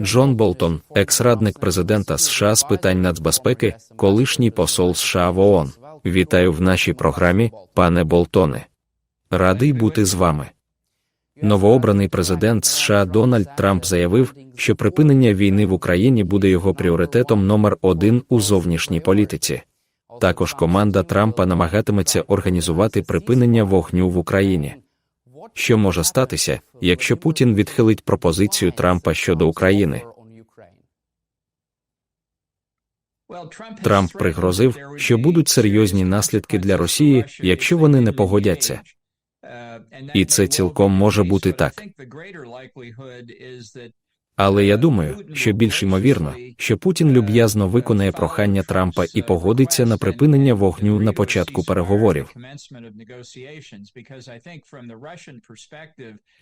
Джон Болтон, екс-радник президента США з питань нацбезпеки, колишній посол США в ООН. Вітаю в нашій програмі, пане Болтоне. Радий бути з вами. Новообраний президент США Дональд Трамп заявив, що припинення війни в Україні буде його пріоритетом номер один у зовнішній політиці. Також команда Трампа намагатиметься організувати припинення вогню в Україні. Що може статися, якщо Путін відхилить пропозицію Трампа щодо України? Трамп пригрозив, що будуть серйозні наслідки для Росії, якщо вони не погодяться. І це цілком може бути так. Але я думаю, що більш ймовірно, що Путін люб'язно виконає прохання Трампа і погодиться на припинення вогню на початку переговорів.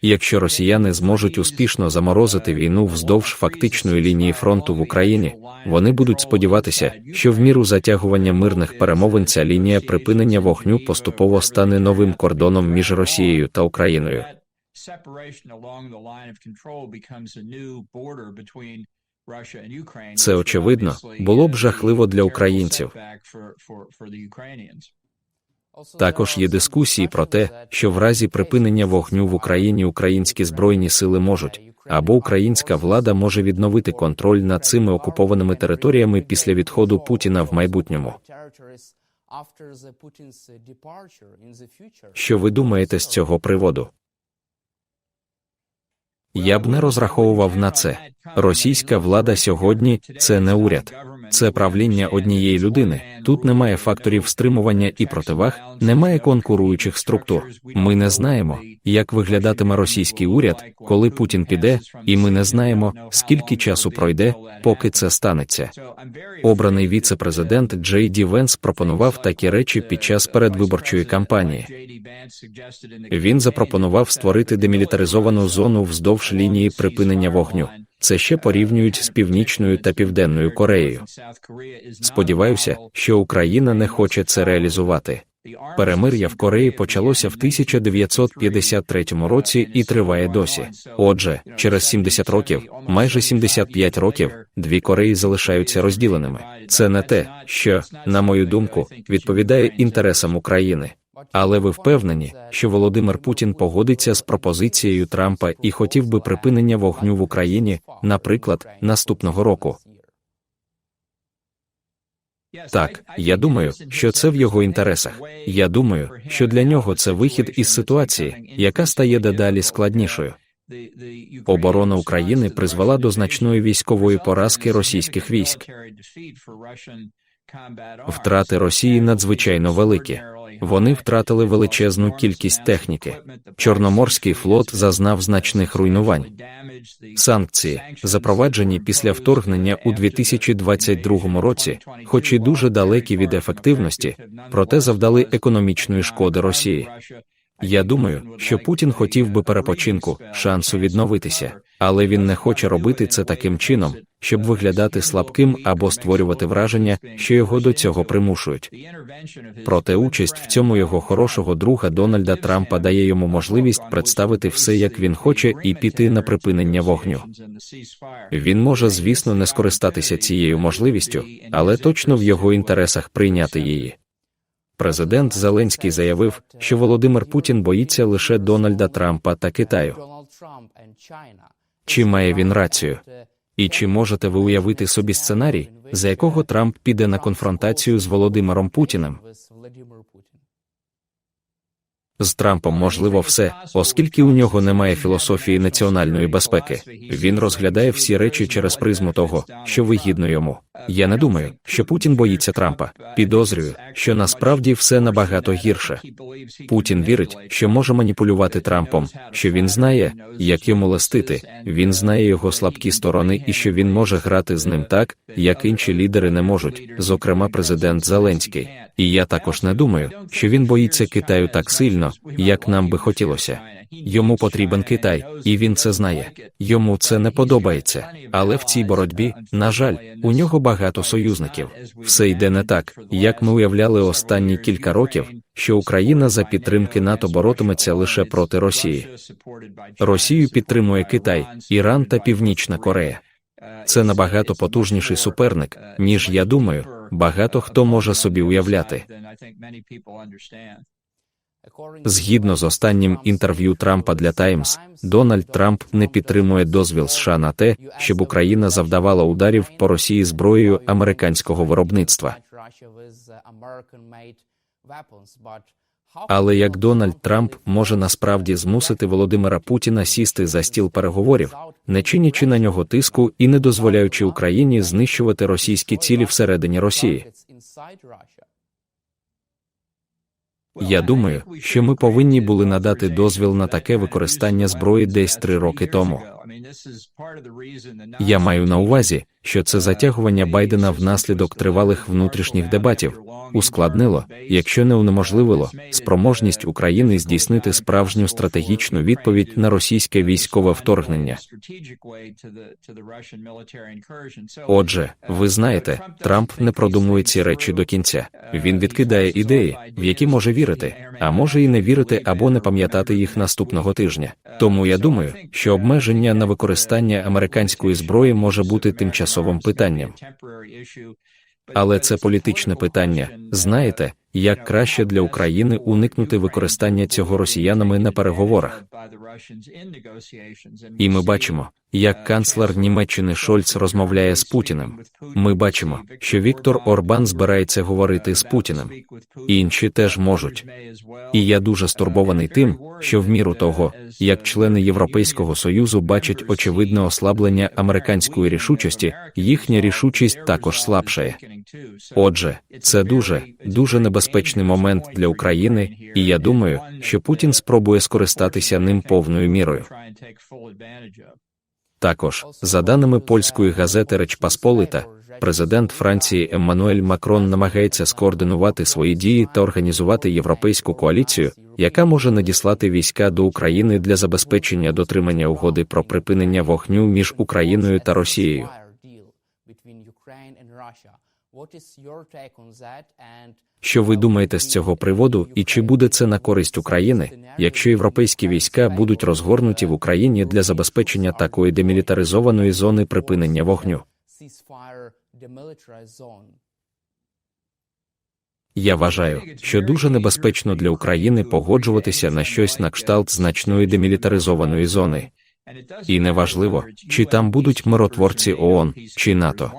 Якщо росіяни зможуть успішно заморозити війну вздовж фактичної лінії фронту в Україні, вони будуть сподіватися, що в міру затягування мирних перемовин ця лінія припинення вогню поступово стане новим кордоном між Росією та Україною. Це очевидно було б жахливо для українців. Також є дискусії про те, що в разі припинення вогню в Україні українські збройні сили можуть або українська влада може відновити контроль над цими окупованими територіями після відходу Путіна в майбутньому. Що ви думаєте з цього приводу? Я б не розраховував на це. Російська влада сьогодні це не уряд, це правління однієї людини. Тут немає факторів стримування і противаг, немає конкуруючих структур. Ми не знаємо, як виглядатиме російський уряд, коли Путін піде, і ми не знаємо, скільки часу пройде, поки це станеться. Обраний віце-президент Джей Ді Венс пропонував такі речі під час передвиборчої кампанії. Він запропонував створити демілітаризовану зону вздовж лінії припинення вогню. Це ще порівнюють з північною та південною Кореєю. Сподіваюся, що Україна не хоче це реалізувати. Перемир'я в Кореї почалося в 1953 році і триває досі. Отже, через 70 років, майже 75 років, дві Кореї залишаються розділеними. Це не те, що, на мою думку, відповідає інтересам України. Але ви впевнені, що Володимир Путін погодиться з пропозицією Трампа і хотів би припинення вогню в Україні, наприклад, наступного року. Так, я думаю, що це в його інтересах. Я думаю, що для нього це вихід із ситуації, яка стає дедалі складнішою. Оборона України призвела до значної військової поразки російських військ. Втрати Росії надзвичайно великі. Вони втратили величезну кількість техніки. Чорноморський флот зазнав значних руйнувань. Санкції, запроваджені після вторгнення у 2022 році, хоч і дуже далекі від ефективності, проте завдали економічної шкоди Росії. Я думаю, що Путін хотів би перепочинку, шансу відновитися, але він не хоче робити це таким чином, щоб виглядати слабким або створювати враження, що його до цього примушують. Проте участь в цьому його хорошого друга Дональда Трампа дає йому можливість представити все, як він хоче, і піти на припинення вогню. Він може, звісно, не скористатися цією можливістю, але точно в його інтересах прийняти її. Президент Зеленський заявив, що Володимир Путін боїться лише Дональда Трампа та Китаю. Чи має він рацію? І чи можете ви уявити собі сценарій, за якого Трамп піде на конфронтацію з Володимиром Путіним? З Трампом можливо все, оскільки у нього немає філософії національної безпеки. Він розглядає всі речі через призму того, що вигідно йому. Я не думаю, що Путін боїться Трампа. Підозрюю, що насправді все набагато гірше. Путін вірить, що може маніпулювати Трампом, що він знає, як йому листити. Він знає його слабкі сторони і що він може грати з ним так, як інші лідери не можуть, зокрема президент Зеленський. І я також не думаю, що він боїться Китаю так сильно, як нам би хотілося. Йому потрібен Китай, і він це знає. Йому це не подобається. Але в цій боротьбі, на жаль, у нього багато союзників. Все йде не так, як ми уявляли останні кілька років, що Україна за підтримки НАТО боротиметься лише проти Росії. Росію підтримує Китай, Іран та Північна Корея. Це набагато потужніший суперник, ніж я думаю, багато хто може собі уявляти. Згідно з останнім інтерв'ю Трампа для Таймс, Дональд Трамп не підтримує дозвіл США на те, щоб Україна завдавала ударів по Росії зброєю американського виробництва. Але як Дональд Трамп може насправді змусити Володимира Путіна сісти за стіл переговорів, не чинячи на нього тиску і не дозволяючи Україні знищувати російські цілі всередині Росії? Я думаю, що ми повинні були надати дозвіл на таке використання зброї десь три роки тому. Я маю на увазі, що це затягування Байдена внаслідок тривалих внутрішніх дебатів ускладнило, якщо не унеможливило, спроможність України здійснити справжню стратегічну відповідь на російське військове вторгнення. Отже, ви знаєте, Трамп не продумує ці речі до кінця. Він відкидає ідеї, в які може вірити, а може і не вірити або не пам'ятати їх наступного тижня. Тому я думаю, що обмеження на використання американської зброї може бути тимчасовим питанням. Але це політичне питання. Знаєте, як краще для України уникнути використання цього росіянами на переговорах? І ми бачимо, як канцлер Німеччини Шольц розмовляє з Путіним. Ми бачимо, що Віктор Орбан збирається говорити з Путіним. Інші теж можуть. І я дуже стурбований тим, що в міру того, як члени Європейського союзу бачать очевидне ослаблення американської рішучості, їхня рішучість також слабшає. Отже, це дуже дуже небезпечний момент для України, і я думаю, що Путін спробує скористатися ним повною мірою. Також, за даними польської газети Реч Пасполита, президент Франції Еммануель Макрон намагається скоординувати свої дії та організувати європейську коаліцію, яка може надіслати війська до України для забезпечення дотримання угоди про припинення вогню між Україною та Росією. Що ви думаєте з цього приводу, і чи буде це на користь України, якщо європейські війська будуть розгорнуті в Україні для забезпечення такої демілітаризованої зони припинення вогню? Я вважаю, що дуже небезпечно для України погоджуватися на щось на кшталт значної демілітаризованої зони. І неважливо, чи там будуть миротворці ООН чи НАТО.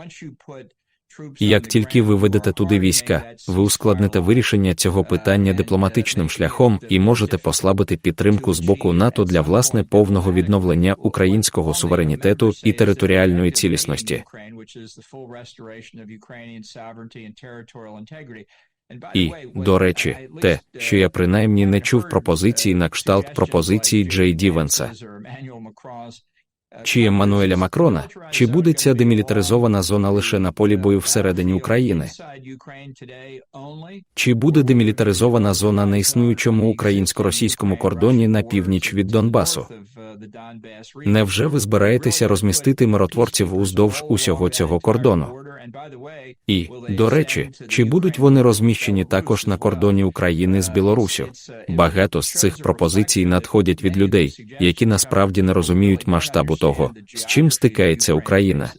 Як тільки ви ведете туди війська, ви ускладните вирішення цього питання дипломатичним шляхом і можете послабити підтримку з боку НАТО для власне повного відновлення українського суверенітету і територіальної цілісності. І, до речі, те, що я принаймні не чув пропозиції на кшталт пропозиції Джей Дівенса чи Еммануеля Макрона, чи буде ця демілітаризована зона лише на полі бою всередині України? Чи буде демілітаризована зона на існуючому українсько-російському кордоні на північ від Донбасу? Невже ви збираєтеся розмістити миротворців уздовж усього цього кордону? І, до речі, чи будуть вони розміщені також на кордоні України з Білоруссю? Багато з цих пропозицій надходять від людей, які насправді не розуміють масштабу того, з чим стикається Україна.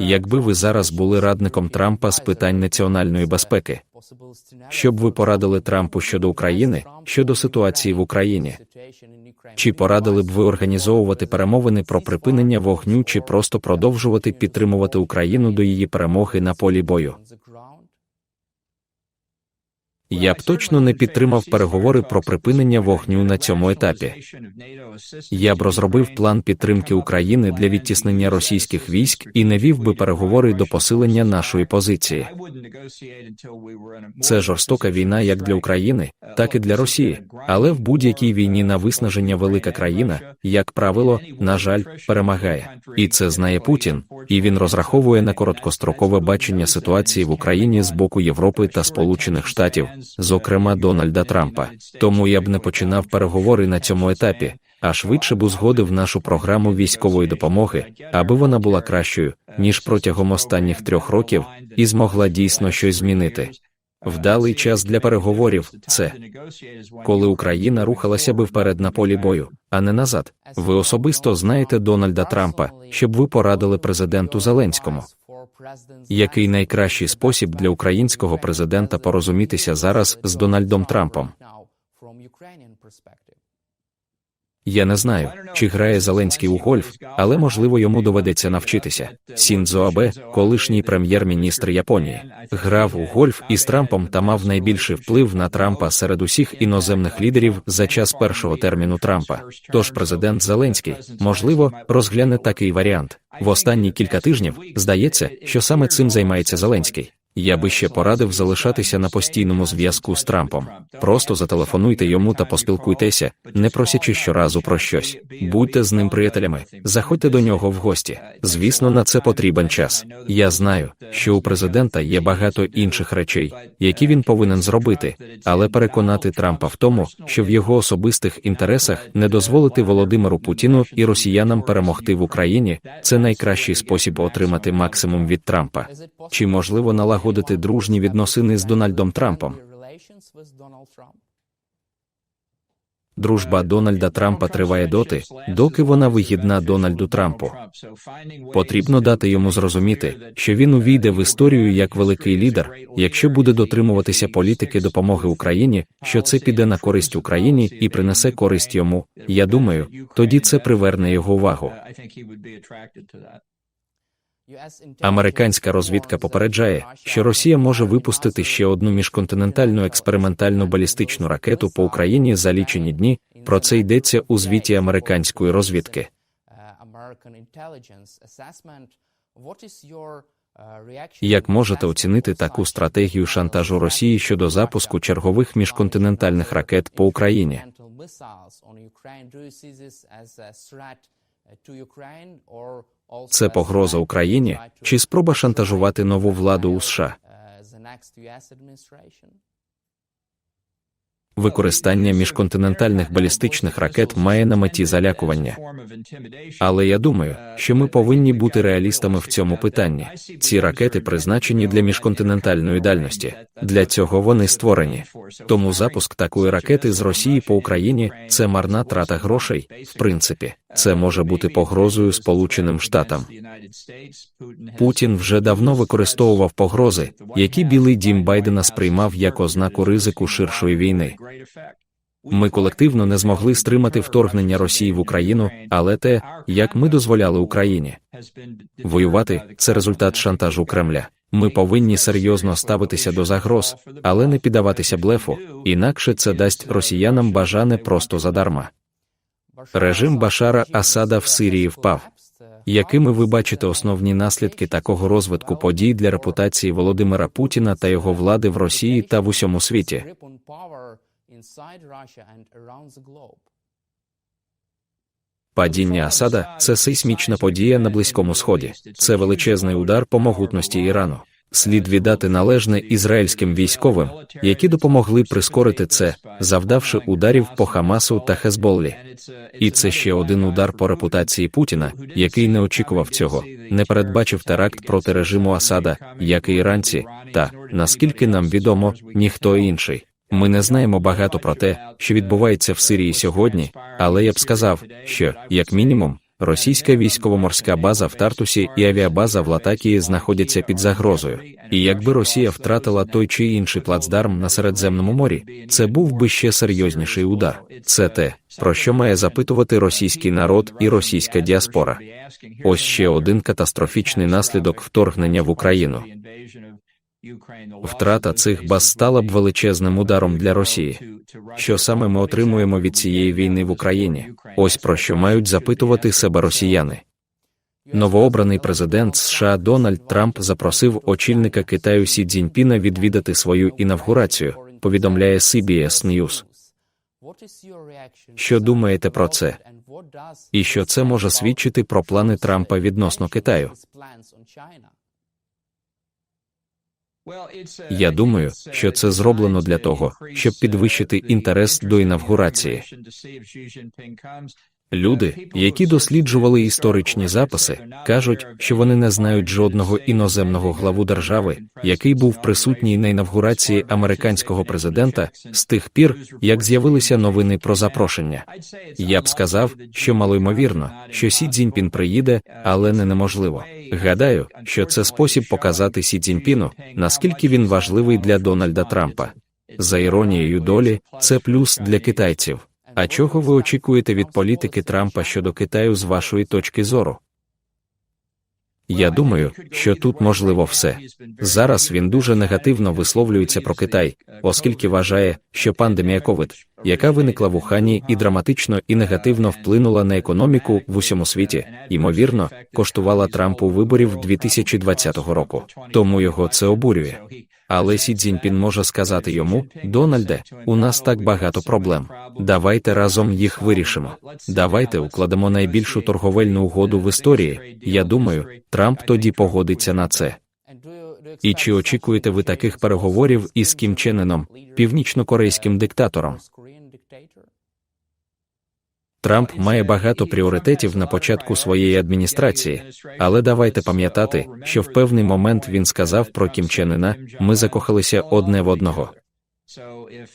Якби ви зараз були радником Трампа з питань національної безпеки, що б ви порадили Трампу щодо України, щодо ситуації в Україні? Чи порадили б ви організовувати перемовини про припинення вогню, чи просто продовжувати підтримувати Україну до її перемоги на полі бою? Я б точно не підтримав переговори про припинення вогню на цьому етапі. Я б розробив план підтримки України для відтіснення російських військ і не вів би переговори до посилення нашої позиції. Це жорстока війна як для України, так і для Росії. Але в будь-якій війні на виснаження велика країна, як правило, на жаль, перемагає. І це знає Путін, і він розраховує на короткострокове бачення ситуації в Україні з боку Європи та Сполучених Штатів, зокрема Дональда Трампа. Тому я б не починав переговори на цьому етапі. А швидше б узгодив нашу програму військової допомоги, аби вона була кращою ніж протягом останніх трьох років, і змогла дійсно щось змінити. Вдалий час для переговорів це коли Україна рухалася би вперед на полі бою, а не назад. Ви особисто знаєте Дональда Трампа, щоб ви порадили президенту Зеленському. Який найкращий спосіб для українського президента порозумітися зараз з Дональдом Трампом? Я не знаю, чи грає Зеленський у гольф, але можливо йому доведеться навчитися. Сіндзо Абе, колишній прем'єр-міністр Японії, грав у гольф із Трампом та мав найбільший вплив на Трампа серед усіх іноземних лідерів за час першого терміну Трампа. Тож президент Зеленський, можливо, розгляне такий варіант. В останні кілька тижнів здається, що саме цим займається Зеленський. Я би ще порадив залишатися на постійному зв'язку з Трампом. Просто зателефонуйте йому та поспілкуйтеся, не просячи щоразу про щось. Будьте з ним приятелями, заходьте до нього в гості. Звісно, на це потрібен час. Я знаю, що у президента є багато інших речей, які він повинен зробити, але переконати Трампа в тому, що в його особистих інтересах не дозволити Володимиру Путіну і росіянам перемогти в Україні це найкращий спосіб отримати максимум від Трампа. Чи можливо налагодити дружні відносини з Дональдом Трампом? Дружба Дональда Трампа триває доти, доки вона вигідна Дональду Трампу. Потрібно дати йому зрозуміти, що він увійде в історію як великий лідер, якщо буде дотримуватися політики допомоги Україні, що це піде на користь Україні і принесе користь йому. Я думаю, тоді це приверне його увагу. Американська розвідка попереджає, що Росія може випустити ще одну міжконтинентальну експериментальну балістичну ракету по Україні за лічені дні. Про це йдеться у звіті американської розвідки. Як можете оцінити таку стратегію шантажу Росії щодо запуску чергових міжконтинентальних ракет по Україні? Це погроза Україні чи спроба шантажувати нову владу у США? Використання міжконтинентальних балістичних ракет має на меті залякування. Але я думаю, що ми повинні бути реалістами в цьому питанні. Ці ракети призначені для міжконтинентальної дальності. Для цього вони створені. Тому запуск такої ракети з Росії по Україні це марна трата грошей. В принципі, це може бути погрозою Сполученим Штатам. Путін вже давно використовував погрози, які Білий дім Байдена сприймав як ознаку ризику ширшої війни. Ми колективно не змогли стримати вторгнення Росії в Україну, але те, як ми дозволяли Україні воювати, це результат шантажу Кремля. Ми повинні серйозно ставитися до загроз, але не піддаватися блефу, інакше це дасть росіянам бажане просто задарма. Режим Башара Асада в Сирії впав. Якими ви бачите основні наслідки такого розвитку подій для репутації Володимира Путіна та його влади в Росії та в усьому світі? Падіння Асада це сейсмічна подія на Близькому Сході. Це величезний удар по могутності Ірану. Слід віддати належне ізраїльським військовим, які допомогли прискорити це, завдавши ударів по Хамасу та Хезболлі. І це ще один удар по репутації Путіна, який не очікував цього, не передбачив теракт проти режиму Асада, як і іранці, та наскільки нам відомо, ніхто інший. Ми не знаємо багато про те, що відбувається в Сирії сьогодні, але я б сказав, що, як мінімум, російська військово-морська база в Тартусі і авіабаза в Латакії знаходяться під загрозою. І якби Росія втратила той чи інший плацдарм на Середземному морі, це був би ще серйозніший удар. Це те, про що має запитувати російський народ і російська діаспора. Ось ще один катастрофічний наслідок вторгнення в Україну. Втрата цих баз стала б величезним ударом для Росії. Що саме ми отримуємо від цієї війни в Україні? Ось про що мають запитувати себе росіяни. Новообраний президент США Дональд Трамп запросив очільника Китаю Сі Цзіньпіна відвідати свою інавгурацію. Повідомляє CBS News. Що думаєте про це? І що це може свідчити про плани Трампа відносно Китаю? Я думаю, що це зроблено для того, щоб підвищити інтерес до інавгурації. Люди, які досліджували історичні записи, кажуть, що вони не знають жодного іноземного главу держави, який був присутній на інавгурації американського президента з тих пір, як з'явилися новини про запрошення. Я б сказав, що малоймовірно, що Сі Цзіньпін приїде, але не неможливо. Гадаю, що це спосіб показати Сі Цзіньпіну, наскільки він важливий для Дональда Трампа. За іронією долі, це плюс для китайців. А чого ви очікуєте від політики Трампа щодо Китаю з вашої точки зору? Я думаю, що тут можливо все. Зараз він дуже негативно висловлюється про Китай, оскільки вважає, що пандемія COVID, яка виникла в Ухані і драматично і негативно вплинула на економіку в усьому світі, ймовірно, коштувала Трампу виборів 2020 року. Тому його це обурює. Але Сі Цзіньпін може сказати йому: Дональде, у нас так багато проблем. Давайте разом їх вирішимо. Давайте укладемо найбільшу торговельну угоду в історії. Я думаю, Трамп тоді погодиться на це. І чи очікуєте ви таких переговорів із Кім Чененом, північнокорейським диктатором? Трамп має багато пріоритетів на початку своєї адміністрації, але давайте пам'ятати, що в певний момент він сказав про Кім Чен Іна, ми закохалися одне в одного.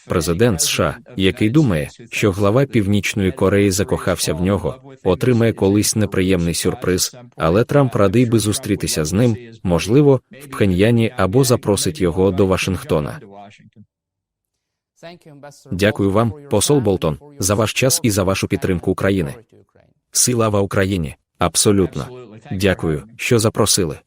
Президент США, який думає, що глава Північної Кореї закохався в нього, отримає колись неприємний сюрприз, але Трамп радий би зустрітися з ним, можливо, в Пхеньяні або запросить його до Вашингтона. Дякую вам, посол Болтон, за ваш час і за вашу підтримку України. Сила в Україні. Абсолютно. Дякую, що запросили.